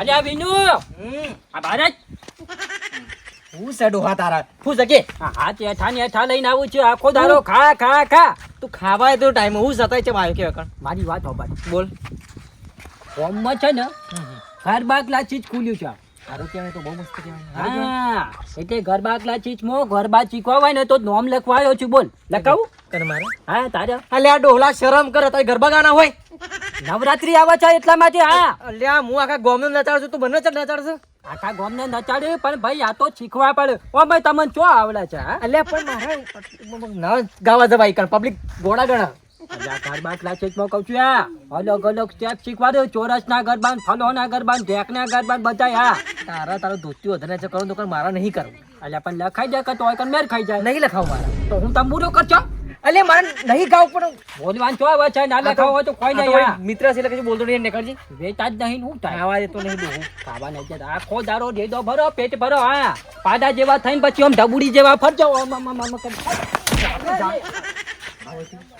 અલ્યા વિનુ. આ ભારત હું છે ડોહા તારા? હું છે કે આ હાથ હેઠા ને લઈને આવું છું. આખો દારો ખા ખા ખા. તું ખાવાય તો ટાઈમ. હું સતાય છે આવ્યો કે કણ? મારી વાત હોબર બોલ. હોમમાં છે ને ગરબા ચીજ ખુલ્યું છે. સારું કહેવાય તો બહુ મસ્ત કહેવાય. હા. એટલે ગરબા ક્લાસીસમાં ઘર શીખવા હોય ને તો નોમ લખવાયો છું. બોલ. લખાવું? કર મારે. હા તારે. અલ્યા આ ડોહલા શરમ કરે તારી ગરબા ગાના હોય. નવરાત્રી આવે છે એટલા માટે હા. અલ્યા હું આખા ગોમનો નચાડ છું તું મને ચડ નચાડ છે આખા ગામને નચાડ્યું પણ ભાઈ આ તો શીખવા પડે. ઓ ભાઈ તમને ચો આવડે છે એટલે અલ્યા પણ મારે ના ગાવા જવાય કણ પબ્લિક ગોળા ગણા. અલ્યા ગરબા ક્લાસીસમાં કહું છું આ અલગ અલગ સ્ટેપ શીખવા દે. ચોરસના ગરબા ફલોના ગરબા ઢેક ના ગરબા બધા હા. તારા તારો ધોતી વધારે છે કરું તો મારા નહીં કરું. અલ્યા પણ લખાઈ જાય કે તો મેર ખાઈ જાય. નહીં લખાવ મારા. તો હું તંબુરો કરજો. અલે મારે નહીં ખાવ પણ બોલવાન છો હવે છે ના ખાવ હોય તો કોઈ નહીં મિત્ર છે એટલે બોલતો નહીં નીકળજી. વેતા જ નહીં હું આવા તો નહીં ડોહું ખાવા નહીં જતા આખો દારો દે દો ભરો પેટ ભરો હા. પાડા જેવા થઈને પછી આમ ઢબુડી જેવા ફરજો.